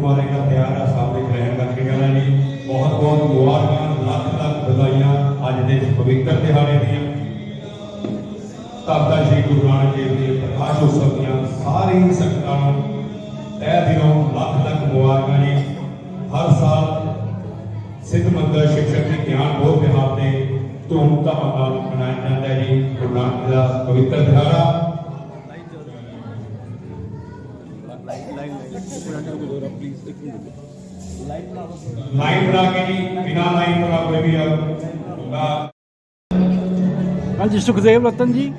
ਗੁਰੂ ਮਹਾਰਾਜ ਦਾ ਤਿਆਰ ਹੈ ਸਾਹਮਣੇ ਗ੍ਰਹਿਣ ਕਰਕੇ ਜਾਣਾ ਜੀ ਬਹੁਤ ਬਹੁਤ ਮੁਬਾਰਕਾਂ ਲੱਖ ਲੱਖ ਵਧਾਈਆਂ ਅੱਜ ਦੇ ਇਸ ਪਵਿੱਤਰ ਦਿਹਾੜੇ ਦੀਆਂ ਧੰਨ ਸ਼੍ਰੀ ਗੁਰੂ ਨਾਨਕ ਦੇਵ ਜੀ ਦੇ ਪ੍ਰਕਾਸ਼ ਉਤਸਵ ਦੀਆਂ ਸਾਰੀ ਸੰਗਤਾਂ ਨੂੰ ਤਹਿ ਦਿਲੋਂ ਲੱਖ ਲੱਖ ਮੁਬਾਰਕਾਂ ਜੀ ਹਰ ਸਾਲ ਸਿੱਧ ਮੰਦਰ ਸ਼ਿਵ ਸ਼ਕਤੀ ਗਿਆਨ ਬੋਧ ਦਿਹਾੜ ਤੇ ਧੂਮ ਧਾਮ ਨਾਲ ਮਨਾਇਆ ਜਾਂਦਾ ਹੈ ਜੀ ਗੁਰੂ ਨਾਨਕ ਦਾ ਪਵਿੱਤਰ ਦਿਹਾੜਾ ਲਾਈਨ ਬਣਾ ਕੇ ਜੀ ਬਿਨਾਂ ਲਾਈਨ ਬਣਾ ਕੋਈ ਵੀ ਆ। ਹਾਂਜੀ ਸੁਖਦੇਵ ਰਤਨ ਜੀ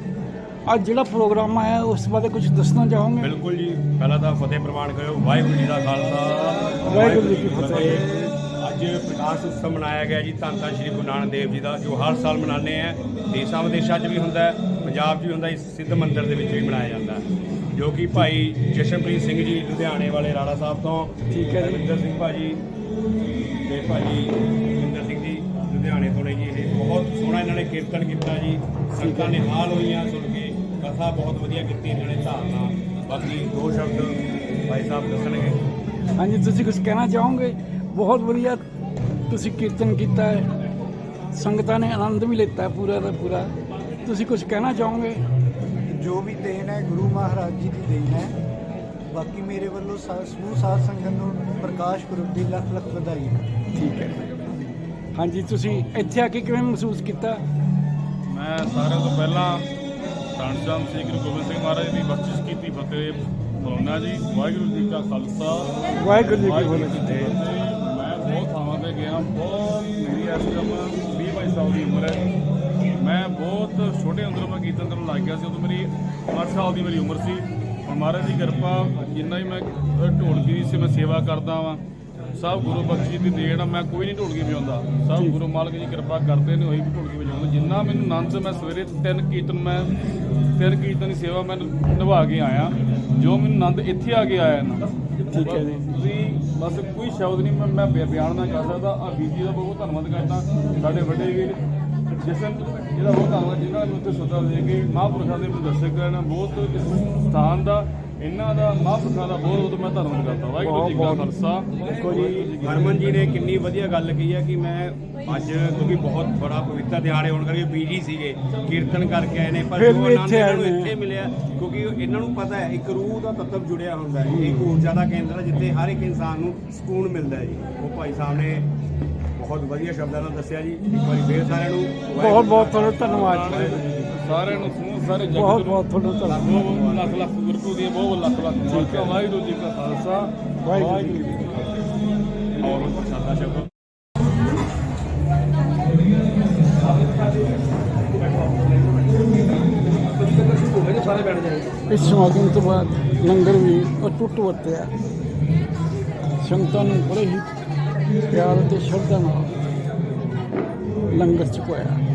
ਅੱਜ ਜਿਹੜਾ ਪ੍ਰੋਗਰਾਮ ਆਇਆ ਉਸ ਬਾਰੇ ਕੁਝ ਦੱਸਣਾ ਚਾਹੋਗੇ? ਬਿਲਕੁਲ ਜੀ ਪਹਿਲਾਂ ਤਾਂ ਫਤਿਹ ਪ੍ਰਵਾਨ ਕਰਿਓ ਵਾਹਿਗੁਰੂ ਜੀ ਦਾ ਖਾਲਸਾ। ਵਾਹਿਗੁਰੂ ਜੀ ਕੀ ਫਤਿਹ। ਅੱਜ ਪ੍ਰਕਾਸ਼ ਉਤਸਵ ਮਨਾਇਆ ਗਿਆ ਜੀ ਧੰਨ ਧੰਨ ਸ਼੍ਰੀ ਗੁਰੂ ਨਾਨਕ ਦੇਵ ਜੀ ਦਾ ਜੋ ਹਰ ਸਾਲ ਮਨਾਉਂਦੇ ਆ। ਦੇਸ਼ਾਂ ਵਿਦੇਸ਼ਾਂ 'ਚ ਵੀ ਹੁੰਦਾ ਪੰਜਾਬ 'ਚ ਵੀ ਹੁੰਦਾ ਇਸ ਸਿੱਧ ਮੰਦਿਰ ਦੇ ਵਿੱਚ ਵੀ ਮਨਾਇਆ ਜਾਂਦਾ ਜੋ ਕਿ ਭਾਈ ਜਸ਼ਨਪ੍ਰੀਤ ਸਿੰਘ ਜੀ ਲੁਧਿਆਣੇ ਵਾਲੇ ਰਾੜਾ ਸਾਹਿਬ ਤੋਂ ਠੀਕ ਹੈ। ਰਵਿੰਦਰ ਸਿੰਘ ਭਾਜੀ ਤੇ ਭਾਜੀ ਰਵਿੰਦਰ ਸਿੰਘ ਜੀ ਲੁਧਿਆਣੇ ਤੋਂ ਨੇ ਜੀ ਇਹ। ਬਹੁਤ ਸੋਹਣਾ ਇਹਨਾਂ ਨੇ ਕੀਰਤਨ ਕੀਤਾ ਜੀ ਸੰਗਤਾਂ ਨੇ ਹਾਲ ਹੋਈਆਂ ਸੁਣ ਕੇ ਕਥਾ ਬਹੁਤ ਵਧੀਆ ਕੀਤੀ ਇਹਨਾਂ ਨੇ ਧਾਰਨਾ। ਬਾਕੀ ਦੋ ਸ਼ਬਦ ਭਾਈ ਸਾਹਿਬ ਦੱਸਣਗੇ। ਹਾਂਜੀ ਤੁਸੀਂ ਕੁਝ ਕਹਿਣਾ ਚਾਹੋਗੇ? ਬਹੁਤ ਵਧੀਆ ਤੁਸੀਂ ਕੀਰਤਨ ਕੀਤਾ ਹੈ। ਸੰਗਤਾਂ ਨੇ ਆਨੰਦ ਵੀ ਲਿੱਤਾ ਹੈ ਪੂਰਾ ਦਾ ਪੂਰਾ। ਤੁਸੀਂ ਕੁਝ ਕਹਿਣਾ ਚਾਹੋਗੇ? ਜੋ ਵੀ ਦੇਣ ਹੈ ਗੁਰੂ ਮਹਾਰਾਜ ਜੀ ਦੀ ਦੇਣ ਹੈ। ਬਾਕੀ ਮੇਰੇ ਵੱਲੋਂ ਸਾ- ਸਮੂਹ ਸਾਧ ਸੰਗਤ ਨੂੰ ਪ੍ਰਕਾਸ਼ ਪੁਰਬ ਦੀ ਲੱਖ ਲੱਖ ਵਧਾਈ ਠੀਕ ਹੈ। ਹਾਂਜੀ ਤੁਸੀਂ ਇੱਥੇ ਆ ਕੇ ਕਿਵੇਂ ਮਹਿਸੂਸ ਕੀਤਾ? ਮੈਂ ਸਾਰਿਆਂ ਤੋਂ ਪਹਿਲਾਂ ਧੰਨ ਚੰਦ ਸ੍ਰੀ ਗੁਰੂ ਗੋਬਿੰਦ ਸਿੰਘ ਮਹਾਰਾਜ ਦੀ ਬਖਸ਼ਿਸ਼ ਕੀਤੀ ਫਤਿਹ ਬੁਲਾਉਣਾ ਜੀ ਵਾਹਿਗੁਰੂ ਜੀ ਕਾ ਖਾਲਸਾ। ਵਾਹਿਗੁਰੂ ਜੀ ਕੀ ਵਾਹਿਗੁਰੂ ਜੀ ਫਤਿਹ। ਮੈਂ ਬਹੁਤ ਥਾਵਾਂ ਤੇ ਗਿਆ ਬਹੁਤ ਮੇਰੀ ਇਸ ਟਾਈਮ 20 22 ਸਾਲ ਦੀ ਉਮਰ ਹੈ। ਮੈਂ ਬਹੁਤ ਛੋਟੇ ਅੰਦਰੋਂ ਮੈਂ ਕੀਰਤਨ ਕਰਨ ਲੱਗ ਗਿਆ ਸੀ ਉਦੋਂ ਮੇਰੀ 8 ਸਾਲ ਦੀ ਮੇਰੀ ਉਮਰ ਸੀ। ਮਹਾਰਾਜ ਦੀ ਕਿਰਪਾ ਜਿੰਨਾ ਹੀ ਮੈਂ ਢੋਲਕੀ ਦੀ ਸੇ ਮੈਂ ਸੇਵਾ ਕਰਦਾ ਵਾਂ। ਸਭ ਗੁਰੂ ਬਖਸ਼ੀ ਦੀ ਦੇਣ ਆ, ਮੈਂ ਕੋਈ ਨਹੀਂ ਢੋਲਕੀ ਵਜਾਉਂਦਾ। ਸਭ ਗੁਰੂ ਮਾਲਕ ਜੀ ਕਿਰਪਾ ਕਰਦੇ ਨੇ ਉਹੀ ਵੀ ਢੋਲਕੀ ਵਜਾਉਂਦਾ। ਜਿੰਨਾ ਮੈਨੂੰ ਆਨੰਦ ਮੈਂ ਸਵੇਰੇ ਤਿੰਨ ਕੀਰਤਨ ਮੈਂ ਤਿੰਨ ਕੀਰਤਨ ਦੀ ਸੇਵਾ ਮੈਂ ਨਿਭਾ ਕੇ ਆਇਆ। ਜੋ ਮੈਨੂੰ ਆਨੰਦ ਇੱਥੇ ਆ ਕੇ ਆਇਆ ਨਾ ਠੀਕ ਹੈ ਜੀ। ਤੁਸੀਂ ਬਸ ਕੋਈ ਸ਼ਬਦ ਨਹੀਂ, ਮੈਂ ਮੈਂ ਬਿ- ਬਿਆਨ ਨਾ ਕਰ ਸਕਦਾ। ਆ ਬੀਜੀ ਦਾ ਬਹੁਤ ਧੰਨਵਾਦ ਕਰਦਾ। ਸਾਡੇ ਵੱਡੇ ਵੀਰ ਜਿਸਨ ਇਹਦਾ ਬਹੁਤ ਧੰਨਵਾਦ। ਜਿਨ੍ਹਾਂ ਨੂੰ ਉੱਤੇ ਸੁਧਾ ਦੇ ਕੇ ਮਹਾਂਪੁਰਖਾਂ ਦੇ ਮੈਨੂੰ ਕਰਨ ਬਹੁਤ ਇਸ ਸਥਾਨ ਦਾ ਇਹਨਾਂ ਦਾ ਮਹਾਂਪੁਰਖਾਂ ਦਾ ਬਹੁਤ ਬਹੁਤ ਮੈਂ ਧੰਨਵਾਦ ਕਰਦਾ ਵਾਹਿਗੁਰੂ ਜੀ ਕਾ ਖਾਲਸਾ ਵਾਹਿਗੁਰੂ ਜੀ। ਹਰਮਨ ਜੀ ਨੇ ਕਿੰਨੀ ਵਧੀਆ ਗੱਲ ਕਹੀ ਹੈ ਕਿ ਮੈਂ ਅੱਜ ਕਿਉਂਕਿ ਬਹੁਤ ਬੜਾ ਪਵਿੱਤਰ ਦਿਹਾੜੇ ਹੋਣ ਕਰਕੇ ਬੀਜੀ ਸੀਗੇ ਕੀਰਤਨ ਕਰਕੇ ਆਏ ਨੇ ਪਰ ਜੋ ਆਨੰਦ ਇਹਨਾਂ ਨੂੰ। ਇੱਥੇ ਮਿਲਿਆ ਕਿਉਂਕਿ ਇਹਨਾਂ ਨੂੰ ਪਤਾ ਹੈ ਇੱਕ ਰੂਹ ਦਾ ਤੱਤਵ ਜੁੜਿਆ ਹੁੰਦਾ ਹੈ ਇੱਕ ਊਰਜਾ ਦਾ ਕੇਂਦਰ ਹੈ ਜਿੱਥੇ ਹਰ ਇੱਕ ਇਨਸਾਨ ਨੂੰ ਸਕੂਨ ਮਿਲਦਾ ਹੈ ਜੀ ਉਹ ਭਾਈ ਸਾਹਿਬ ਨੇ ਬਹੁਤ ਵਧੀਆ ਸ਼ਬਦਾਂ ਨਾਲ ਦੱਸਿਆ ਜੀ ਇੱਕ ਵਾਰੀ ਫੇਰ ਸਾਰਿਆਂ ਨੂੰ ਬਹੁਤ ਬਹੁਤ ਧੰਨਵਾਦ ਜੀ ਸਾਰਿਆਂ ਨੂੰ ਸਾਰੇ ਜਗਤ ਬਹੁਤ ਬਹੁਤ ਤੁਹਾਡਾ ਧੰਨਵਾਦ। ਲੱਖ ਲੱਖ ਗੁਰੂ ਦੀਆਂ ਬਹੁਤ ਲੱਖ ਲੱਖ ਮੁਬਾਰਕਾਂ ਵਾਹਿਗੁਰੂ ਜੀ ਕਾ ਖਾਲਸਾ। ਵਾਹਿਗੁਰੂ ਜੀ ਕੀ ਫਤਿਹ। ਔਰ ਪ੍ਰਸ਼ਾਦਾ ਸ਼ਬਦ ਇਸ ਸਮਾਗਮ ਤੋਂ ਬਾਅਦ ਲੰਗਰ ਵੀ ਅਟੁੱਟ ਵਰਤਿਆ। ਸੰਗਤਾਂ ਨੂੰ ਬੜੇ ਹੀ ਪਿਆਰ ਅਤੇ ਸ਼ਰਧਾ ਨਾਲ ਲੰਗਰ ਚੁਕਾਇਆ।